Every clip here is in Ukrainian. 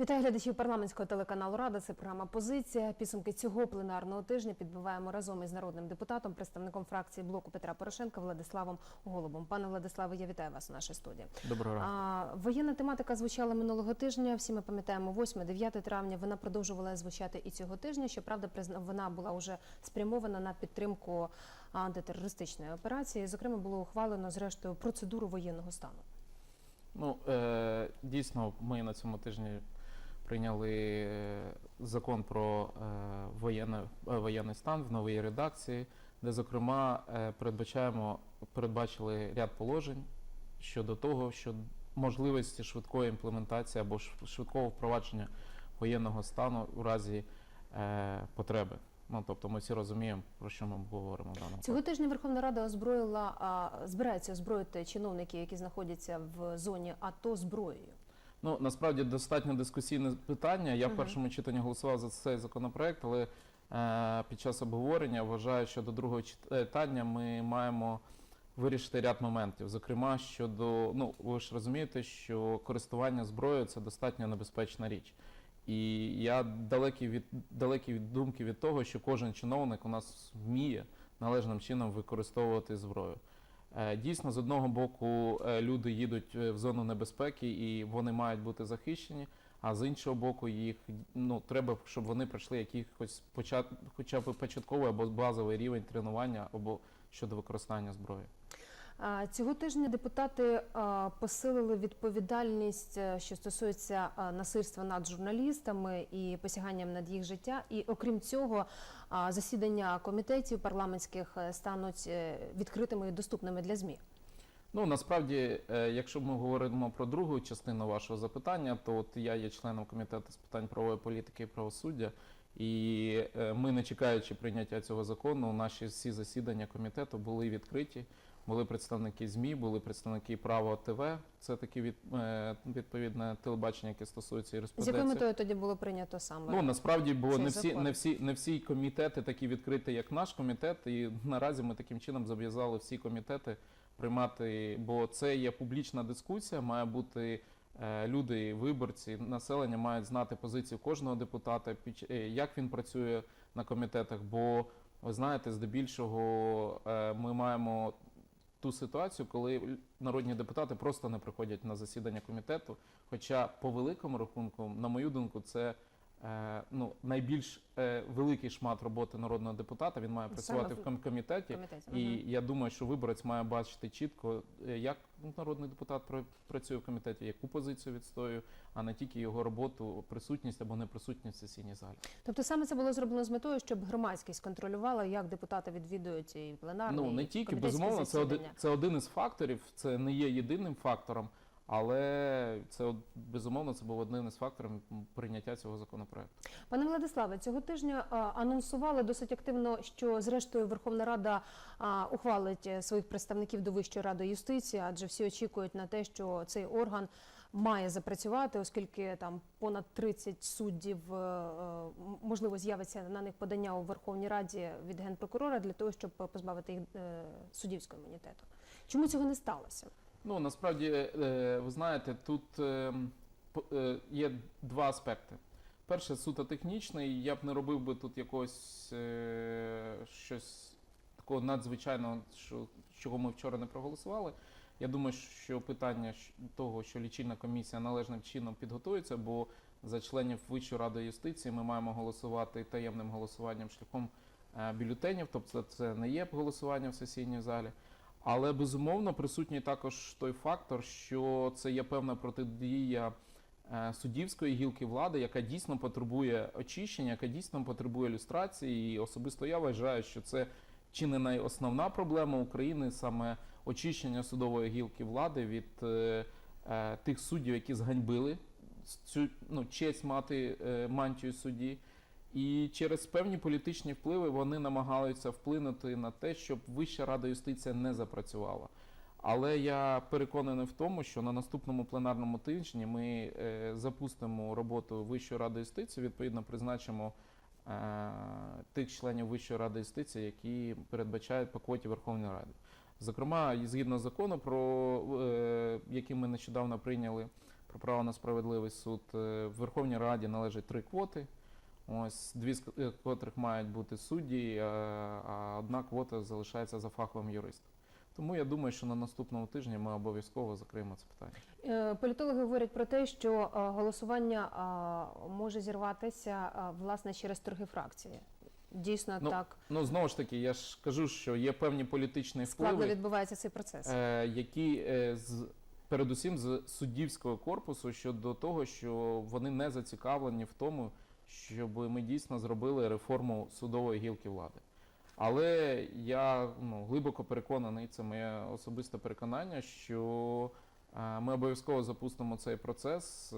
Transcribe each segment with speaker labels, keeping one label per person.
Speaker 1: Вітаю глядачів парламентського телеканалу Рада. Це програма Позиція. Підсумки цього пленарного тижня підбиваємо разом із народним депутатом, представником фракції блоку Петра Порошенка Владиславом Голубом. Пане Владиславе, я вітаю вас у нашій студії.
Speaker 2: Доброго ранку.
Speaker 1: А, воєнна тематика звучала минулого тижня. Всі ми пам'ятаємо 8-9 травня. Вона продовжувала звучати і цього тижня. Щоправда, вона була вже спрямована на підтримку антитерористичної операції. Зокрема, було ухвалено зрештою процедуру воєнного стану.
Speaker 2: Ну е, дійсно, ми на цьому тижні прийняли е, закон про е, воєнне, е, воєнний стан в новій редакції, де, зокрема, передбачаємо передбачили ряд положень щодо того, що можливості швидкої імплементації або швидкого впровадження воєнного стану у разі потреби. Ну тобто, ми всі розуміємо, про що ми говоримо даному
Speaker 1: Цього тижня Верховна Рада озброїла, а, збирається озброїти чиновників, які знаходяться в зоні АТО зброєю.
Speaker 2: Ну насправді достатньо дискусійне питання. Я в першому читанні голосував за цей законопроект, але е, під час обговорення вважаю, що до другого читання ми маємо вирішити ряд моментів. Зокрема, щодо ну ви ж розумієте, що користування зброєю це достатньо небезпечна річ. І я далекий від далекий від думки від того, що кожен чиновник у нас вміє належним чином використовувати зброю. Е, Дійсно, з одного боку, е, люди їдуть е, в зону небезпеки і вони мають бути захищені. А з іншого боку, їх ну треба, щоб вони пройшли почат, хоча б початковий або базовий рівень тренування або щодо використання зброї.
Speaker 1: Цього тижня депутати посилили відповідальність, е, що стосується насильства над журналістами і посяганням над їх життя. І окрім цього, засідання комітетів парламентських е, стануть е, відкритими і доступними для змі.
Speaker 2: Ну насправді, якщо ми говоримо про другу частину вашого запитання, то от я є членом комітету з питань правової політики і правосуддя, і ми, не чекаючи прийняття цього закону, наші всі засідання комітету були відкриті. Були представники ЗМІ, були представники Право ТВ. Це таке від, е, відповідне телебачення, яке стосується
Speaker 1: З якою метою тоді було прийнято саме?
Speaker 2: Ну насправді, бо не всі, не всі не всі комітети такі відкриті, як наш комітет. І наразі ми таким чином зобов'язали всі комітети приймати, бо це є публічна дискусія, має бути. е, Люди, виборці, населення мають знати позицію кожного депутата, е, як він працює на комітетах. Бо ви знаєте, здебільшого ми маємо ту ситуацію, коли народні депутати просто не приходять на засідання комітету. Хоча, по великому рахунку, на мою думку, це ну, найбільш е, великий шмат роботи народного депутата. Він має працювати
Speaker 1: в
Speaker 2: в комітеті.
Speaker 1: комітеті.
Speaker 2: І
Speaker 1: Мгм.
Speaker 2: я думаю, що виборець має бачити чітко, е, як народний депутат пра- працює в комітеті, яку позицію відстоює, а не тільки його роботу, присутність або неприсутність в сесійній залі.
Speaker 1: Тобто саме це було зроблено з метою, щоб громадськість контролювала, як депутати відвідують і пленарні,
Speaker 2: Ну не тільки
Speaker 1: комітетські
Speaker 2: безумовно, це один це один із факторів. Це не є єдиним фактором, але це безумовно це був одним із факторів прийняття цього законопроекту.
Speaker 1: Пане Владиславе, цього тижня а, анонсували досить активно, що зрештою Верховна Рада а, ухвалить е, своїх представників до Вищої ради юстиції, адже всі очікують на те, що цей орган має запрацювати, оскільки там понад 30 суддів е, е, можливо з'явиться на них подання у Верховній Раді від генпрокурора для того, щоб позбавити їх е, суддівського імунітету. Чому цього не сталося?
Speaker 2: Ну насправді, е, ви знаєте, тут е, е, є два аспекти. Перше, суто технічний. Я б не робив би тут якогось е, щось такого надзвичайного, що, чого ми вчора не проголосували. Я думаю, що питання того, що лічильна комісія належним чином підготується, бо за членів Вищої ради юстиції ми маємо голосувати таємним голосуванням шляхом е, бюлетенів, тобто це не є голосування в сесійній залі. Але безумовно присутній також той фактор, що це є певна протидія е, суддівської гілки влади, яка дійсно потребує очищення, яка дійсно потребує люстрації. І особисто я вважаю, що це чи не найосновна проблема України саме очищення судової гілки влади від е, е, тих суддів, які зганьбили цю ну, честь мати е, мантію судді. І через певні політичні впливи вони намагаються вплинути на те, щоб Вища рада юстиції не запрацювала. Але я переконаний в тому, що на наступному пленарному тижні ми е, запустимо роботу Вищої ради юстиції, відповідно призначимо е, тих членів Вищої ради юстиції, які передбачають по квоті Верховної Ради. Зокрема, згідно закону, про е, який ми нещодавно прийняли про право на справедливий суд. В Верховній Раді належать три квоти. Ось дві з е, котрих мають бути судді, а, а одна квота залишається за фаховим юристом. Тому я думаю, що на наступному тижні ми обов'язково закриємо це питання.
Speaker 1: Е, Політологи говорять про те, що е, голосування е, може зірватися е, власне через торги фракції. Дійсно
Speaker 2: Ну,
Speaker 1: так
Speaker 2: Ну знову ж таки, я ж кажу, що є певні політичні
Speaker 1: складно
Speaker 2: впливи.
Speaker 1: відбувається цей процес.
Speaker 2: е, які е, з передусім з суддівського корпусу щодо того, що вони не зацікавлені в тому, щоб ми дійсно зробили реформу судової гілки влади. Але я ну, глибоко переконаний, це моє особисте переконання, що е, ми обов'язково запустимо цей процес,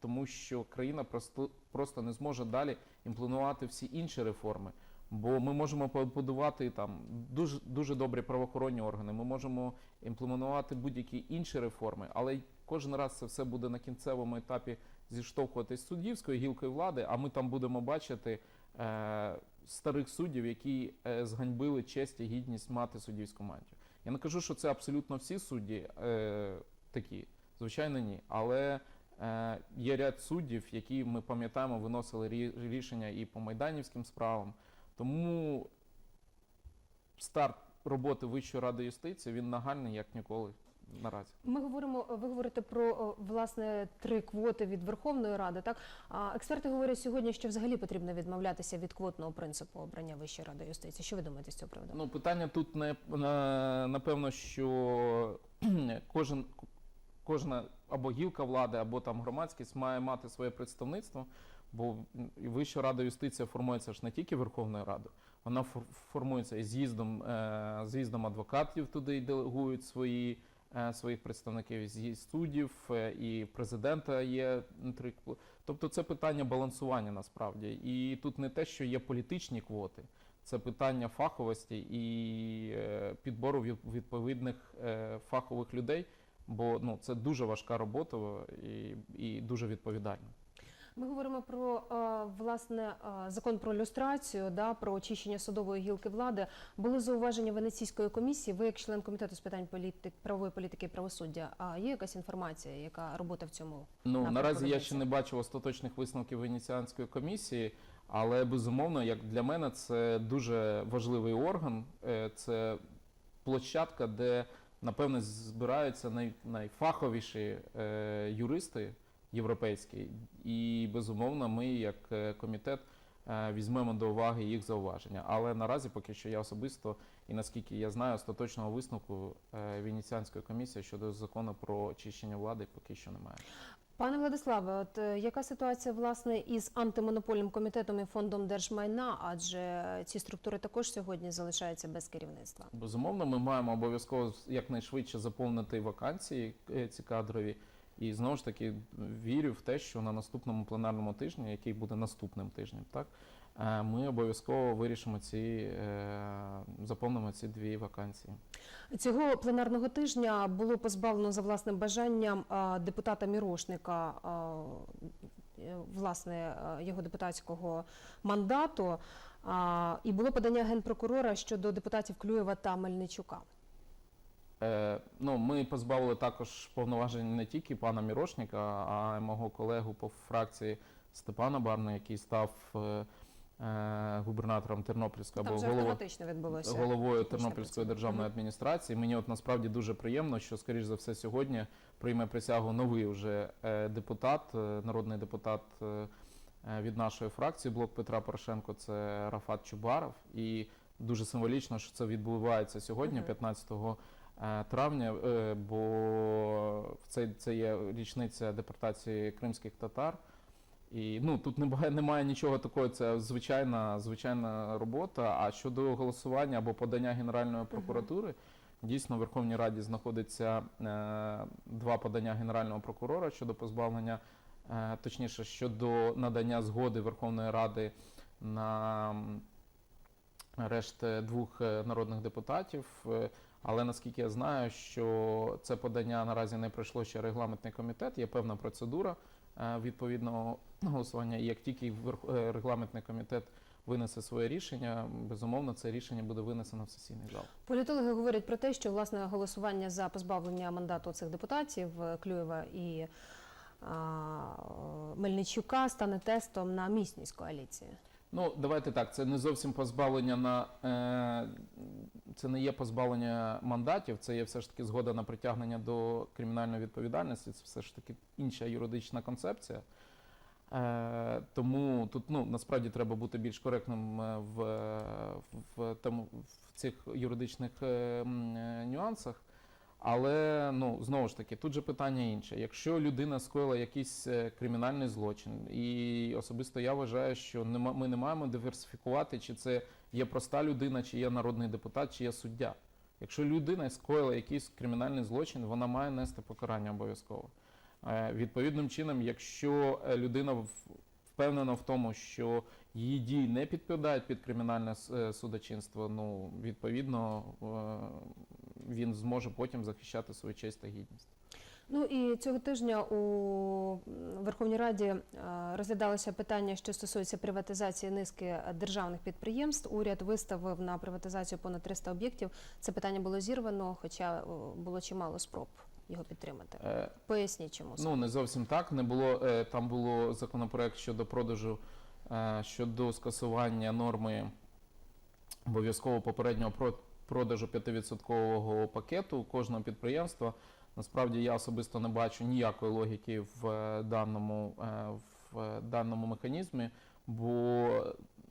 Speaker 2: тому що країна просто, просто не зможе далі імплементувати всі інші реформи. Бо ми можемо побудувати там дуже дуже добрі правоохоронні органи. Ми можемо імплементувати будь-які інші реформи, але кожен раз це все буде на кінцевому етапі зіштовхуватись з суддівською гілкою влади. А ми там будемо бачити е, старих суддів, які е, зганьбили честь і гідність мати суддівську мантію. Я не кажу, що це абсолютно всі судді е, такі, звичайно, ні. Але е, є ряд суддів, які ми пам'ятаємо, виносили рішення і по майданівським справам. Тому старт роботи Вищої ради юстиції він нагальний як ніколи наразі.
Speaker 1: Ми говоримо, ви говорите про власне три квоти від Верховної Ради. Так експерти говорять сьогодні, що взагалі потрібно відмовлятися від квотного принципу обрання Вищої ради юстиції. Що ви думаєте з цього приводу?
Speaker 2: Ну питання тут не напевно, що кожен кожна або гілка влади, або там громадськість має мати своє представництво. Бо Вища рада юстиції формується ж не тільки Верховною Радою, вона фор- формується і з'їздом, е, з'їздом адвокатів туди й делегують свої, своїх представників, зі суддів, е, і президента є три Тобто це питання балансування насправді. І тут не те, що є політичні квоти, це питання фаховості і е, підбору відповідних е, фахових людей. Бо ну це дуже важка робота і, і дуже відповідальна.
Speaker 1: Ми говоримо про е, власне е, закон про люстрацію, да про очищення судової гілки влади. Були зауваження Венеційської комісії. Ви, як член комітету з питань політик, правової політики і правосуддя, а є якась інформація, яка робота в цьому?
Speaker 2: Ну наразі я ще не бачив остаточних висновків Венеціанської комісії, але безумовно, як для мене, це дуже важливий орган. Е, Це площадка, де напевне збираються най, найфаховіші е, юристи європейські, і безумовно, ми, як е, комітет, е, візьмемо до уваги їх зауваження. Але наразі, поки що, я особисто і наскільки я знаю, остаточного висновку е, Венеціанської комісії щодо закону про очищення влади поки що немає.
Speaker 1: Пане Владиславе, от яка ситуація власне із антимонопольним комітетом і фондом держмайна? Адже ці структури також сьогодні залишаються без керівництва.
Speaker 2: Безумовно, ми маємо обов'язково якнайшвидше заповнити вакансії ці кадрові. І знову ж таки вірю в те, що на наступному пленарному тижні, який буде наступним тижнем, так е, ми обов'язково вирішимо ці е, заповнимо ці дві вакансії.
Speaker 1: Цього пленарного тижня було позбавлено за власним бажанням депутата Мірошника е, власне його депутатського мандату. І було подання генпрокурора щодо депутатів Клюєва та Мельничука.
Speaker 2: Е, ну, ми позбавили також повноважень не тільки пана Мірошника, а й мого колегу по фракції Степана Барна, який став е, е, губернатором Тернопільської або
Speaker 1: вже
Speaker 2: головою. Тернопільської державної адміністрації. Мені от насправді дуже приємно, що скоріш за все сьогодні прийме присягу новий уже е, депутат, народний депутат від нашої фракції Блок Петра Порошенко. Це Рафат Чубаров. І дуже символічно, що це відбувається сьогодні, 15 е, травня, е, бо це, це є річниця депортації кримських татар. І ну тут немає, немає нічого такого. Це звичайна звичайна робота. А щодо голосування або подання Генеральної прокуратури, дійсно в Верховній Раді знаходиться е, два подання Генерального прокурора щодо позбавлення, е, точніше щодо надання згоди Верховної Ради на м, арешт е, двох е, народних депутатів. Але наскільки я знаю, що це подання наразі не пройшло ще регламентний комітет, є певна процедура е, відповідного голосування. І як тільки е, регламентний комітет винесе своє рішення, безумовно, це рішення буде винесено в сесійний зал.
Speaker 1: Політологи говорять про те, що власне голосування за позбавлення мандату цих депутатів е, Клюєва і а, Мельничука стане тестом на міцність коаліції?
Speaker 2: Ну, давайте так, це не зовсім позбавлення на е, це не є позбавлення мандатів, це є все ж таки згода на притягнення до кримінальної відповідальності. Це все ж таки інша юридична концепція. Е, тому тут ну насправді треба бути більш коректним е, в, в, тому, в цих юридичних е, е, нюансах. Але ну знову ж таки, тут же питання інше. Якщо людина скоїла якийсь е, кримінальний злочин, і особисто я вважаю, що ми не маємо диверсифікувати, чи це є проста людина, чи є народний депутат, чи є суддя. Якщо людина скоїла якийсь кримінальний злочин, вона має нести покарання обов'язково. Е, Відповідним чином, якщо е, людина впевнена в тому, що її дії не підпадають під кримінальне судочинство, ну відповідно він зможе потім захищати свою честь та гідність.
Speaker 1: Ну і цього тижня у Верховній Раді е, розглядалося питання, що стосується приватизації низки е, державних підприємств. Уряд виставив на приватизацію понад 300 об'єктів. Це питання було зірвано, хоча було чимало спроб його підтримати.
Speaker 2: Е,
Speaker 1: Поясніть, чому
Speaker 2: Ну не зовсім так. Не було е, там було законопроект щодо продажу, е, щодо скасування норми обов'язково попереднього продажу 5% пакету кожного підприємства. Насправді я особисто не бачу ніякої логіки в е, даному, е, в даному механізмі, бо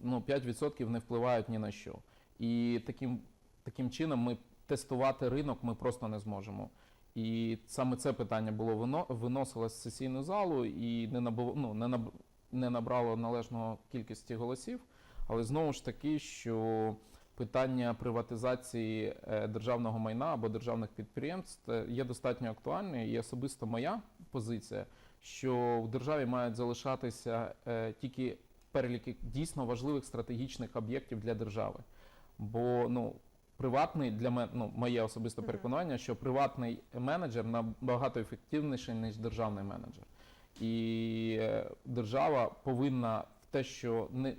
Speaker 2: ну, 5% не впливають ні на що. І таким, таким чином ми тестувати ринок ми просто не зможемо. І саме це питання було виносилось з сесійну залу і не набу, ну, не, наб, не набрало належного кількості голосів. Але знову ж таки, що питання приватизації е, державного майна або державних підприємств е, є достатньо актуальною. І особисто моя позиція, що в державі мають залишатися е, тільки переліки дійсно важливих стратегічних об'єктів для держави. Бо ну, приватний для мене, ну, моє особисте переконання, що приватний менеджер набагато ефективніший, ніж державний менеджер. І держава повинна в те, що не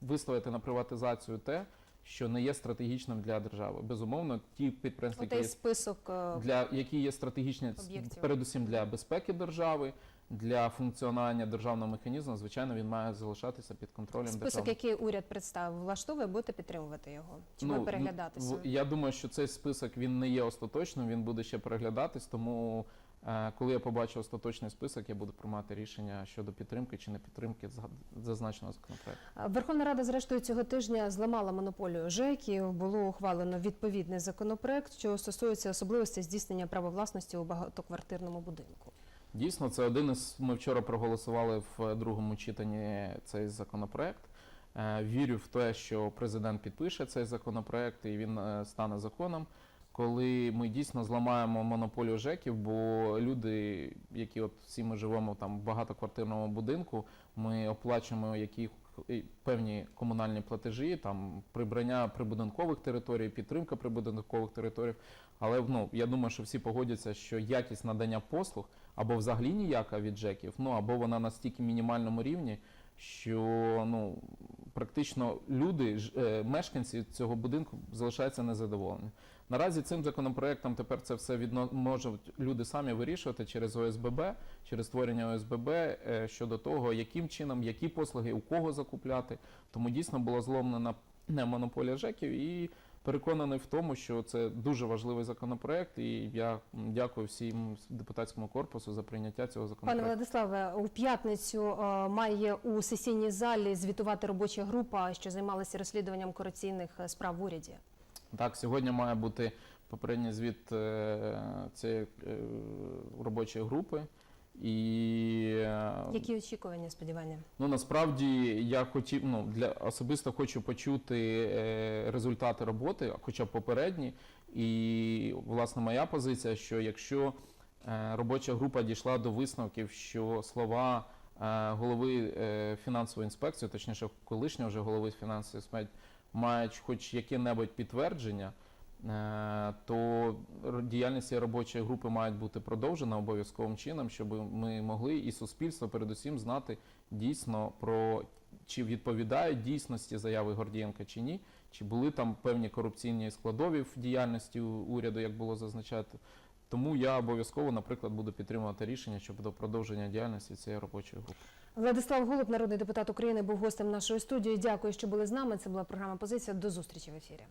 Speaker 2: виставити на приватизацію те, що не є стратегічним для держави. Безумовно, ті підприємства, які є
Speaker 1: список е,
Speaker 2: для які є стратегічні
Speaker 1: Об'єктів.
Speaker 2: передусім для безпеки держави, для функціонування державного механізму, звичайно, він має залишатися під контролем
Speaker 1: список,
Speaker 2: держави.
Speaker 1: який уряд представив, влаштовує, будете підтримувати його? Чи буде
Speaker 2: Ну,
Speaker 1: переглядатися?
Speaker 2: Я думаю, що цей список він не є остаточним, він буде ще переглядатись. Тому коли я побачу остаточний список, я буду приймати рішення щодо підтримки чи не підтримки зазначеного законопроекту.
Speaker 1: Верховна Рада, зрештою, цього тижня зламала монополію ЖЕКів. Було ухвалено відповідний законопроект, що стосується особливостей здійснення права власності у багатоквартирному будинку.
Speaker 2: Дійсно, це один із ми вчора проголосували в другому читанні цей законопроект. Е, Вірю в те, що президент підпише цей законопроект і він е, стане законом. Коли ми дійсно зламаємо монополію ЖЕКів, бо люди, які от всі ми живемо там в багатоквартирному будинку, ми оплачуємо які певні комунальні платежі, там прибрання прибудинкових територій, підтримка прибудинкових територій. Але ну я думаю, що всі погодяться, що якість надання послуг або взагалі ніяка від ЖЕКів, ну або вона на стільки мінімальному рівні, що ну практично люди, ж- е, мешканці цього будинку залишаються незадоволені. Наразі цим законопроектом тепер це все відно можуть люди самі вирішувати через ОСББ, через створення ОСББ е, щодо того, яким чином, які послуги, у кого закупляти. Тому дійсно була зломлена не монополія ЖЕКів і переконаний в тому, що це дуже важливий законопроект, і я дякую всім депутатському корпусу за прийняття цього
Speaker 1: Пане
Speaker 2: законопроекту.
Speaker 1: Владиславе, у п'ятницю е, має у сесійній залі звітувати робоча група, що займалася розслідуванням корупційних е, справ в уряді.
Speaker 2: Так, сьогодні має бути попередній звіт е, цієї е, робочої групи. І е,
Speaker 1: Які очікування, сподівання?
Speaker 2: ну насправді я хотів ну для особисто хочу почути результати роботи, хоча б попередні. І власне моя позиція, що якщо робоча група дійшла до висновків, що слова голови фінансової інспекції, точніше колишнього вже голови фінансової інспекції, мають хоч яке-небудь підтвердження, е, то діяльність робочої групи має бути продовжена обов'язковим чином, щоб ми могли і суспільство передусім знати дійсно про чи відповідають дійсності заяви Гордієнка чи ні, чи були там певні корупційні складові в діяльності уряду, як було зазначати. Тому я обов'язково, наприклад, буду підтримувати рішення щодо продовження діяльності цієї робочої групи.
Speaker 1: Владислав Голуб, народний депутат України, був гостем нашої студії. Дякую, що були з нами. Це була програма Позиція. До зустрічі в ефірі.